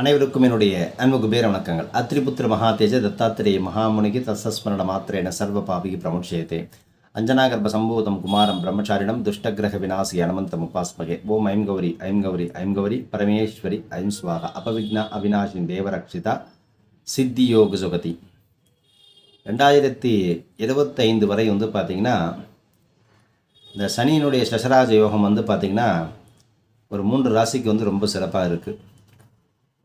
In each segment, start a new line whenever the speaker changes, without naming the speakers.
அனைவருக்கும் என்னுடைய அன்பு குபேர வணக்கங்கள். அத்திரிபுத்திர மகாதேஜ தத்தாத்திரேய மகாமுனிகி தசஸ்மரண மாத்திரேன சர்வ பாபிகி பிரமுட்சயத்தே அஞ்சனாகர்ப சம்பூதம் குமாரம் பிரம்மச்சாரிடம் துஷ்டகிரக விநாசி அனமந்தம் உபாஸ்மகே ஓம் ஐம் கௌரி ஐம் கௌரி ஐம் கௌரி பரமேஸ்வரி ஐம் சுவாக. அபவிக்னா அவினாஷின் தேவரக்ஷிதா சித்தி யோக சுகதி. ரெண்டாயிரத்தி இருபத்தைந்து வரை வந்து பார்த்திங்கன்னா இந்த சனியினுடைய சசராஜ யோகம் வந்து பார்த்திங்கன்னா ஒரு மூன்று ராசிக்கு வந்து ரொம்ப சிறப்பாக இருக்குது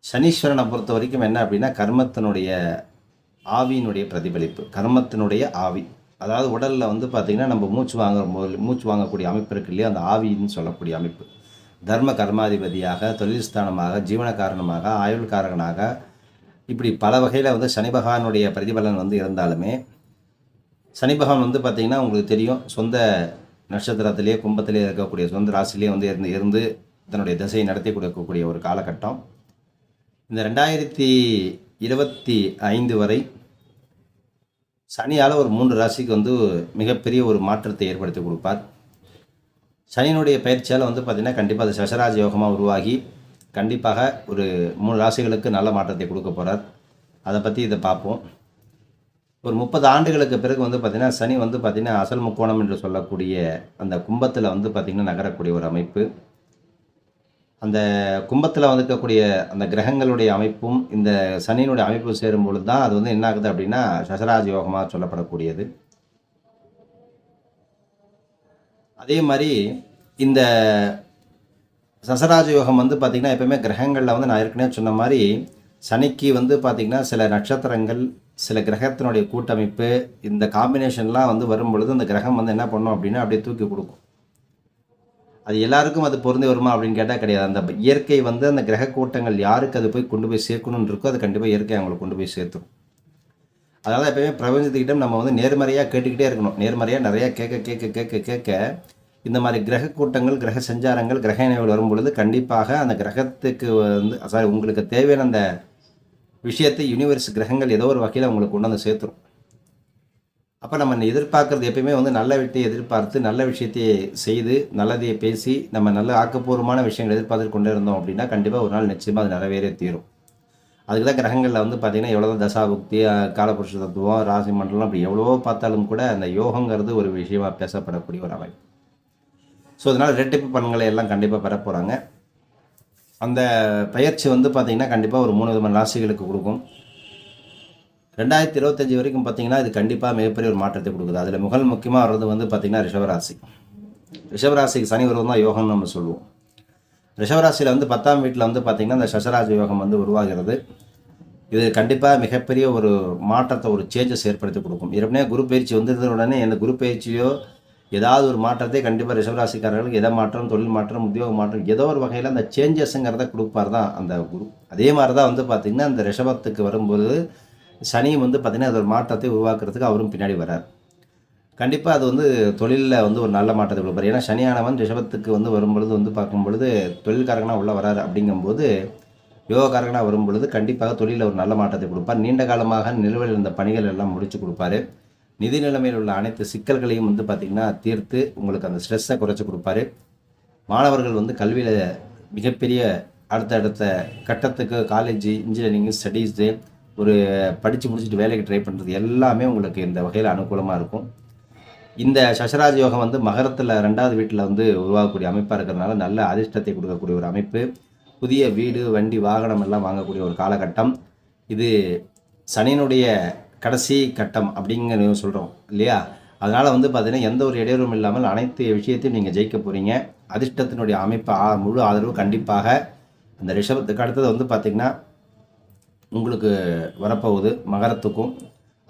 சனீஸ்வரனை பொறுத்த வரைக்கும் என்ன அப்படின்னா கர்மத்தினுடைய ஆவியினுடைய பிரதிபலிப்பு. கர்மத்தினுடைய ஆவி. அதாவது உடலில் வந்து பார்த்திங்கன்னா நம்ம மூச்சு வாங்குற போது மூச்சு வாங்கக்கூடிய அமைப்பு இருக்கு இல்லையா? அந்த ஆவின்னு சொல்லக்கூடிய அமைப்பு. தர்ம கர்மாதிபதியாக தொழில் ஸ்தானமாக ஜீவன காரணமாக ஆயுள் காரகனாக இப்படி பல வகையில் வந்து சனி பகவானுடைய பிரதிபலன் வந்து இருந்தாலுமே சனி பகவான் வந்து பார்த்திங்கன்னா உங்களுக்கு தெரியும் சொந்த நட்சத்திரத்திலே கும்பத்திலே இருக்கக்கூடிய சொந்த ராசிலேயே வந்து இருந்து இருந்து தன்னுடைய திசையை நடத்தி கொடுக்கக்கூடிய ஒரு காலகட்டம். இந்த ரெண்டாயிரத்தி இருபத்தி ஐந்து வரை சனியால் ஒரு மூன்று ராசிக்கு வந்து மிகப்பெரிய ஒரு மாற்றத்தை ஏற்படுத்தி கொடுப்பார். சனியினுடைய பயிற்சியால் வந்து பார்த்திங்கன்னா கண்டிப்பாக அது சசராஜ யோகமாக உருவாகி கண்டிப்பாக ஒரு மூணு ராசிகளுக்கு நல்ல மாற்றத்தை கொடுக்க போகிறார் அதை பற்றி இதை பார்ப்போம் ஒரு முப்பது ஆண்டுகளுக்கு பிறகு வந்து பார்த்திங்கன்னா சனி வந்து பார்த்திங்கன்னா அசல் முக்கோணம் என்று சொல்லக்கூடிய அந்த கும்பத்தில் வந்து பார்த்திங்கன்னா நகரக்கூடிய ஒரு அமைப்பு. அந்த கும்பத்தில் வந்திருக்கக்கூடிய அந்த கிரகங்களுடைய அமைப்பும் இந்த சனியினுடைய அமைப்பும் சேரும் பொழுது தான் அது வந்து என்ன ஆகுது அப்படின்னா சசராஜ யோகமாக சொல்லப்படக்கூடியது. அதே மாதிரி இந்த சசராஜ யோகம் வந்து பார்த்திங்கன்னா எப்பவுமே கிரகங்களில் வந்து நான் ஏற்கனவே சொன்ன மாதிரி சனிக்கு வந்து பார்த்திங்கன்னா சில நட்சத்திரங்கள் சில கிரகத்தினுடைய கூட்டமைப்பு இந்த காம்பினேஷன்லாம் வந்து வரும் பொழுது அந்த கிரகம் வந்து என்ன பண்ணும் அப்படின்னா அப்படியே தூக்கி கொடுக்கும். அது எல்லாருக்கும் அது பொருந்தி வருமா அப்படின்னு கேட்டால் கிடையாது. அந்த இயற்கை வந்து அந்த கிரக கூட்டங்கள் யாருக்கு அது போய் கொண்டு போய் சேர்க்கணும்னு இருக்கோ அது கண்டிப்பாக இயற்கை அவங்களை கொண்டு போய் சேர்த்துரும். அதனால் எப்பயுமே பிரபஞ்சத்துக்கிட்ட நம்ம வந்து நேர்மறையாக கேட்டுக்கிட்டே இருக்கணும். நேர்மறையாக நிறையா கேட்க கேட்க கேட்க கேட்க இந்த மாதிரி கிரக கூட்டங்கள் கிரக சஞ்சாரங்கள் கிரக இணைவுகள் வரும் பொழுது கண்டிப்பாக அந்த கிரகத்துக்கு வந்து சாரி உங்களுக்கு தேவையான அந்த விஷயத்தை யூனிவர்ஸ் கிரகங்கள் ஏதோ ஒரு வகையில் உங்களுக்கு கொண்டு வந்து சேர்த்துரும். அப்போ நம்ம எதிர்பார்க்குறது எப்பயுமே வந்து நல்ல விஷயத்தை எதிர்பார்த்து நல்ல விஷயத்தை செய்து நல்லதையை பேசி நம்ம நல்ல ஆக்கப்பூர்வமான விஷயங்கள் எதிர்பார்த்து கொண்டே இருந்தோம் அப்படின்னா கண்டிப்பாக ஒரு நாள் நிச்சயமாக அது நிறைவேறே தீரும். அதுக்கு தான் கிரகங்களில் வந்து பார்த்திங்கன்னா எவ்வளோ தசாபுக்தி காலபுருஷ தத்துவம் ராசி மண்டலம் அப்படி எவ்வளவோ பார்த்தாலும் கூட அந்த யோகங்கிறது ஒரு விஷயமாக பேசப்படக்கூடிய ஒரு அமைப்பு. ஸோ அதனால் ரெட்டிப்பு பலன்களை எல்லாம் கண்டிப்பாக பெற போகிறாங்க அந்த பயிற்சி வந்து பார்த்திங்கன்னா கண்டிப்பாக ஒரு மூணு விதமான ராசிகளுக்கு கொடுக்கும். ரெண்டாயிரத்தி இருபத்தஞ்சி வரைக்கும் பார்த்தீங்கன்னா இது கண்டிப்பாக மிகப்பெரிய ஒரு மாற்றத்தை கொடுக்குது. அதில் முகல் முக்கியமாக வர்றது வந்து பார்த்திங்கன்னா ரிஷபராசி. ரிஷபராசிக்கு சனி வருவம் தான் யோகம்னு நம்ம சொல்லுவோம். ரிஷபராசியில் வந்து பத்தாம் வீட்டில் வந்து பார்த்திங்கன்னா இந்த சசராஜ யோகம் வந்து உருவாகிறது. இது கண்டிப்பாக மிகப்பெரிய ஒரு மாற்றத்தை ஒரு சேஞ்சஸ் ஏற்படுத்தி கொடுக்கும். ஏற்கனவே குரு பயிற்சி வந்திருந்த உடனே இந்த குரு பயிற்சியோ ஏதாவது ஒரு மாற்றத்தை கண்டிப்பாக ரிஷபராசிக்காரர்களுக்கு எதை மாற்றம் தொழில் மாற்றம் உத்தியோக மாற்றம் ஏதோ ஒரு வகையில் அந்த சேஞ்சஸுங்கிறத கொடுப்பார் தான் அந்த குரு. அதே மாதிரி தான் வந்து பார்த்திங்கன்னா அந்த ரிஷபத்துக்கு வரும்போது சனியும் வந்து பார்த்திங்கன்னா அது ஒரு மாற்றத்தை உருவாக்குறதுக்கு அவரும் பின்னாடி வரார் கண்டிப்பாக அது வந்து தொழிலில் வந்து ஒரு நல்ல மாற்றத்தை கொடுப்பார். ஏன்னா சனியானவன் ரிஷபத்துக்கு வந்து வரும்பொழுது வந்து பார்க்கும் பொழுது உள்ளே உள்ள வராரு அப்படிங்கும்போது யோகக்காரங்கனாக வரும் பொழுது கண்டிப்பாக தொழிலில் ஒரு நல்ல மாற்றத்தை கொடுப்பார். நீண்ட காலமாக நிலுவையில் இருந்த பணிகள் எல்லாம் முடிச்சு கொடுப்பாரு. நிதி நிலைமையில் உள்ள அனைத்து சிக்கல்களையும் வந்து பார்த்திங்கன்னா தீர்த்து உங்களுக்கு அந்த ஸ்ட்ரெஸ்ஸை குறைச்சி கொடுப்பாரு. மாணவர்கள் வந்து கல்வியில் மிகப்பெரிய அடுத்தடுத்த கட்டத்துக்கு காலேஜ் இன்ஜினியரிங் ஸ்டடீஸு ஒரு படித்து முடிச்சுட்டு வேலைக்கு ட்ரை பண்ணுறது எல்லாமே உங்களுக்கு இந்த வகையில் அனுகூலமாக இருக்கும். இந்த சசராஜ் யோகம் வந்து மகரத்தில் ரெண்டாவது வீட்டில் வந்து உருவாகக்கூடிய அமைப்பாக இருக்கிறதுனால நல்ல அதிர்ஷ்டத்தை கொடுக்கக்கூடிய ஒரு அமைப்பு. புதிய வீடு வண்டி வாகனம் எல்லாம் வாங்கக்கூடிய ஒரு காலகட்டம். இது சனியினுடைய கடைசி கட்டம் அப்படிங்கிற சொல்கிறோம் இல்லையா? அதனால் வந்து பார்த்திங்கன்னா எந்த ஒரு இடையூறும் இல்லாமல் அனைத்து விஷயத்தையும் நீங்கள் ஜெயிக்க போகிறீங்க அதிர்ஷ்டத்தினுடைய அமைப்பு ஆ முழு ஆதரவு கண்டிப்பாக. அந்த ரிஷபத்துக்கு அடுத்தது வந்து பார்த்திங்கன்னா உங்களுக்கு வரப்போகுது மகரத்துக்கும்.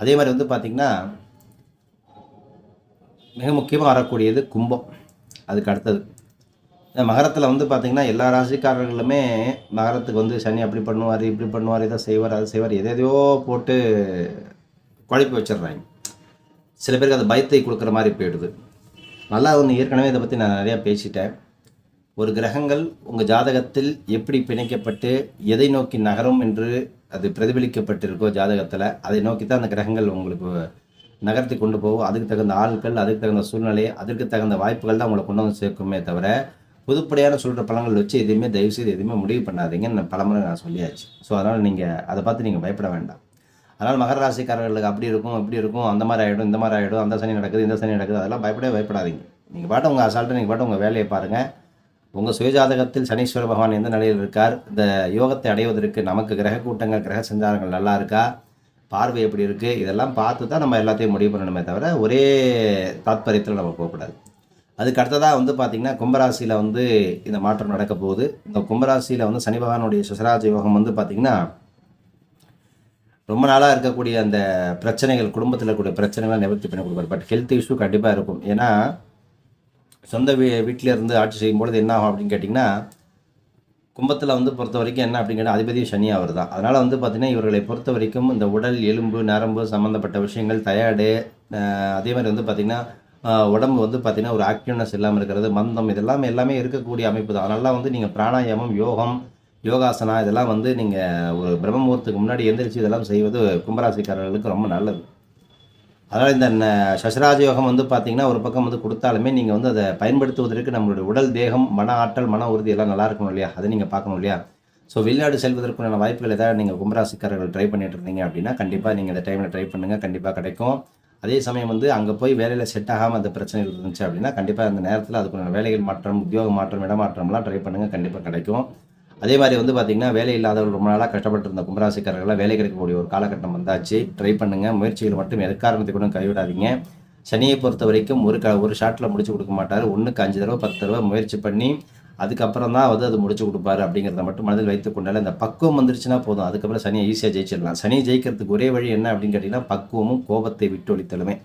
அதே மாதிரி வந்து பார்த்திங்கன்னா மிக முக்கியமாக வரக்கூடியது கும்பம். அதுக்கு அடுத்தது. மகரத்தில் வந்து பார்த்திங்கன்னா எல்லா ராசிக்காரர்களுமே மகரத்துக்கு வந்து சனி அப்படி பண்ணுவார் இப்படி பண்ணுவார் இதை செய்வார் அதை செய்வார் எதையோ போட்டு குழப்பி வச்சிடுறாங்க. சில பேருக்கு அது பயத்தை கொடுக்குற மாதிரி போயிடுது. நல்லா ஒன்று ஏற்கனவே இதை பற்றி நான் நிறையா பேசிட்டேன். ஒரு கிரகங்கள் உங்கள் ஜாதகத்தில் எப்படி பிணைக்கப்பட்டு எதை நோக்கி நகரும் என்று அது பிரதிபலிக்கப்பட்டிருக்கோ ஜாதகத்தில் அதை நோக்கி தான் அந்த கிரகங்கள் உங்களுக்கு நகர்த்தி கொண்டு போகும். அதுக்கு தகுந்த ஆட்கள் அதுக்கு தகுந்த சூழ்நிலை அதுக்கு தகுந்த வாய்ப்புகள் தான் உங்களை கொண்டு வந்து சேர்க்குமே தவிர புதுப்படியான சொல்கிற பழங்கள் வச்சு எதுவுமே தயவுசெய்து எதுவுமே முடிவு பண்ணாதீங்கன்னு நான் பலமுறை நான் சொல்லியாச்சு. ஸோ அதனால் நீங்கள் அதை பார்த்து நீங்கள் பயப்பட வேண்டாம். அதனால் மகர ராசிக்காரர்களுக்கு அப்படி இருக்கும் இப்படி இருக்கும் அந்த மாதிரி ஆகிடும் இந்த மாதிரி ஆகிடும் அந்த சனி நடக்குது இந்த சனி நடக்குது அதெல்லாம் பயப்படவே பயப்படாதீங்க. நீங்கள் பாட்டு உங்கள் அசால்ட்டு நீங்கள் பாட்டு உங்கள் வேலையை பாருங்கள் உங்கள் சுயஜாதகத்தில் சனீஸ்வர பகவான் எந்த நிலையில் இருக்கார்? இந்த யோகத்தை அடைவதற்கு நமக்கு கிரக கூட்டங்கள் கிரக சஞ்சாரங்கள் நல்லா இருக்கா? பார்வை எப்படி இருக்குது இதெல்லாம் பார்த்து தான் நம்ம எல்லாத்தையும் முடிவு பண்ணணுமே தவிர ஒரே தாத்பரியத்தில் நம்ம போகக்கூடாது. அதுக்கு அடுத்ததாக வந்து பார்த்திங்கன்னா கும்பராசியில் வந்து இந்த மாற்றம் நடக்க போகுது. இந்த கும்பராசியில் வந்து சனி பகவானுடைய சுசராஜ யோகம் வந்து பார்த்திங்கன்னா ரொம்ப நாளாக இருக்கக்கூடிய அந்த பிரச்சனைகள் குடும்பத்தில் இருக்கக்கூடிய பிரச்சனைகளை நிவர்த்தி பண்ணி பட் ஹெல்த் இஷ்யூ கண்டிப்பாக இருக்கும். ஏன்னா சொந்த வீ வீட்டில் இருந்து ஆட்சி செய்யும் பொழுது என்ன ஆகும் அப்படின்னு கேட்டிங்கன்னா கும்பத்தில் வந்து பொறுத்த வரைக்கும் என்ன அப்படின்னு கேட்டால் அதிபதி சனி அவர் தான். அதனால் வந்து பார்த்திங்கன்னா இவர்களை பொறுத்த வரைக்கும் இந்த உடல் எலும்பு நரம்பு சம்மந்தப்பட்ட விஷயங்கள் டயர்டு அதே மாதிரி வந்து பார்த்திங்கன்னா உடம்பு வந்து பார்த்திங்கன்னா ஒரு ஆக்டிவ்னஸ் இல்லாமல் இருக்கிறது மந்தம் இதெல்லாம் எல்லாமே இருக்கக்கூடிய அமைப்பு தான். அதனால வந்து நீங்கள் பிராணாயாமம் யோகம் யோகாசனா இதெல்லாம் வந்து நீங்கள் ஒரு பிரம்ம முன்னாடி எந்திரிச்சு இதெல்லாம் செய்வது கும்பராசிக்காரர்களுக்கு ரொம்ப நல்லது. அதனால் இந்த சசராஜ யோகம் வந்து பார்த்தீங்கன்னா ஒரு பக்கம் வந்து கொடுத்தாலுமே நீங்கள் வந்து அதை பயன்படுத்துவதற்கு நம்மளுடைய உடல் தேகம் மன ஆற்றல் மன உறுதி எல்லாம் நல்லா இருக்கணும் இல்லையா? அதை நீங்கள் பார்க்கணும் இல்லையா? ஸோ வெளிநாடு செல்வதற்குண்டான வாய்ப்புகள் ஏதாவது நீங்கள் கும்பராசிக்காரர்கள் ட்ரை பண்ணிட்டு இருந்தீங்க அப்படின்னா கண்டிப்பாக நீங்கள் இந்த டைமில் ட்ரை பண்ணுங்கள் கண்டிப்பாக கிடைக்கும். அதே சமயம் வந்து அங்கே போய் வேலையில் செட் ஆகாமல் அந்த பிரச்சனைகள் இருந்துச்சு அப்படின்னா கண்டிப்பாக அந்த நேரத்தில் அதுக்குண்டான வேலைகள் மாற்றம் உத்தியோக மாற்றம் இடமாற்றம்லாம் ட்ரை பண்ணுங்கள் கண்டிப்பாக கிடைக்கும். அதே மாதிரி வந்து பார்த்தீங்கன்னா வேலை இல்லாதவர்கள் ரொம்ப நாளாக கஷ்டப்பட்டு இருந்த கும்பராசிக்காரர்களாக வேலை கிடைக்கக்கூடிய ஒரு காலகட்டம் வந்தாச்சு. ட்ரை பண்ணுங்கள் முயற்சிகள் மட்டும் எக்காரணத்தை கூட கைவிடாதீங்க. சனியை பொறுத்த வரைக்கும் ஒரு க ஒரு ஷாட்டில் முடிச்சு கொடுக்க மாட்டார். ஒன்றுக்கு அஞ்சு தடவை பத்து தடவை முயற்சி பண்ணி அதுக்கப்புறம் தான் வந்து அது முடிச்சு கொடுப்பாரு அப்படிங்கிறத மட்டும் மனதில் வைத்து கொண்டால இந்த பக்குவம் வந்துருச்சுன்னா போதும். அதுக்கப்புறம் சனியை ஈஸியாக ஜெயிச்சிடலாம். சனி ஜெயிக்கிறதுக்கு ஒரே வழி என்ன அப்படின்னு கேட்டிங்கன்னா பக்குவமும் கோபத்தை விட்டொழித்தலுமே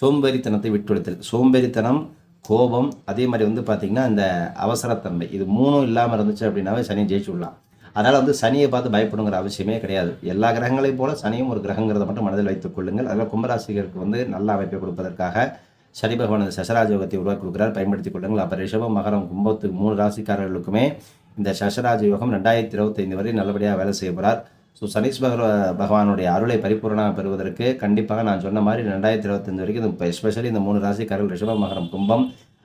சோம்பேறித்தனத்தை விட்டொழித்தல் சோம்பேறித்தனம் கோபம் அதே மாதிரி வந்து பார்த்திங்கன்னா இந்த அவசரத்தன்மை. இது மூணும் இல்லாமல் இருந்துச்சு அப்படின்னாவே சனி ஜெயிச்சு விடலாம் அதனால் வந்து சனியை பார்த்து பயப்படுங்கிற அவசியமே கிடையாது. எல்லா கிரகங்களையும் போல சனியும் ஒரு கிரகங்கிறத மட்டும் மனதில் வைத்துக் கொள்ளுங்கள். அதில் கும்பராசிகருக்கு வந்து நல்ல அமைப்பை கொடுப்பதற்காக சனி பகவான் சசராஜயோகத்தை யோகத்தை உருவாக்கி கொடுக்குறார். பயன்படுத்திக் கொள்ளுங்கள். அப்போ ரிஷபம் மகரம் கும்பத்துக்கு மூணு ராசிக்காரர்களுக்குமே இந்த சசராஜ யோகம் ரெண்டாயிரத்தி இருபத்தைந்து வரை நல்லபடியாக வேலை செய்ய போகிறார் ஸோ சனீஸ்வர பகவானுடைய அருளை பரிபூர்ணமாக பெறுவதற்கு கண்டிப்பாக நான் சொன்ன மாதிரி ரெண்டாயிரத்தி இருபத்தஞ்சு வரைக்கும் இந்த எஸ்பெஷலி இந்த மூணு ராசிக்காரர்கள் ரிஷபம் மகரம் கும்பம்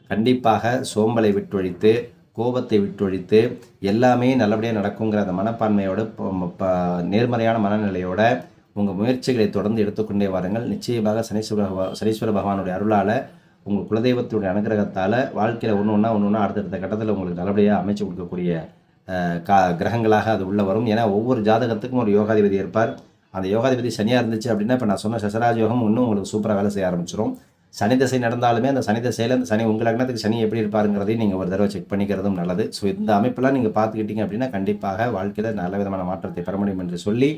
கண்டிப்பாக சோம்பலை விட்டொழித்து கோபத்தை விட்டொழித்து எல்லாமே நல்லபடியாக நடக்குங்கிற அந்த மனப்பான்மையோட ப- நேர்மறையான மனநிலையோட உங்கள் முயற்சிகளை தொடர்ந்து எடுத்துக்கொண்டே வாருங்கள். நிச்சயமாக சனீஸ்வர சனீஸ்வர பகவானுடைய அருளால் உங்கள் குலதெய்வத்துடைய அனுகிரகத்தால் வாழ்க்கையில் ஒன்று ஒன்றா ஒன்று ஒன்றா அடுத்தடுத்த கட்டத்தில் உங்களுக்கு நல்லபடியாக அமைச்சு கொடுக்கக்கூடிய கா கிரகங்களாக அது உள்ளே வரும். ஏன்னா ஒவ்வொரு ஜாதகத்துக்கும் ஒரு யோகாதிபதி இருப்பார். அந்த யோகாதிபதி சனியாக இருந்துச்சு அப்படின்னா இப்போ நான் சொன்ன சசராஜ் யோகம் இன்னும் உங்களுக்கு சூப்பராக வேலை செய்ய ஆரம்பிச்சிடும் சனி திசை நடந்தாலுமே அந்த சனி திசையில் அந்த சனி உங்கள் லக்னத்துக்கு சனி எப்படி இருப்பாருங்கிறதையும் நீங்கள் ஒரு தடவை செக் பண்ணிக்கிறதும் நல்லது. ஸோ இந்த அமைப்பெல்லாம் நீங்கள் பார்த்துக்கிட்டீங்க அப்படின்னா கண்டிப்பாக வாழ்க்கையில் நல்ல விதமான மாற்றத்தை பெற முடியும் என்று சொல்லி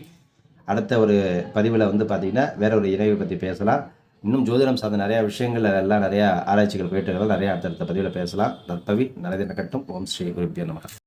அடுத்த ஒரு பதிவில் வந்து பார்த்தீங்கன்னா வேற ஒரு இணைவை பற்றி பேசலாம். இன்னும் ஜோதிடம் சார்ந்த நிறையா விஷயங்கள் எல்லாம் நிறையா ஆராய்ச்சிகள் போயிட்டு நிறையா அடுத்தடுத்த பதிவில் பேசலாம். நற்பவி நல்லது நடக்கட்டும். ஓம் ஸ்ரீ குருப்பிய நமக.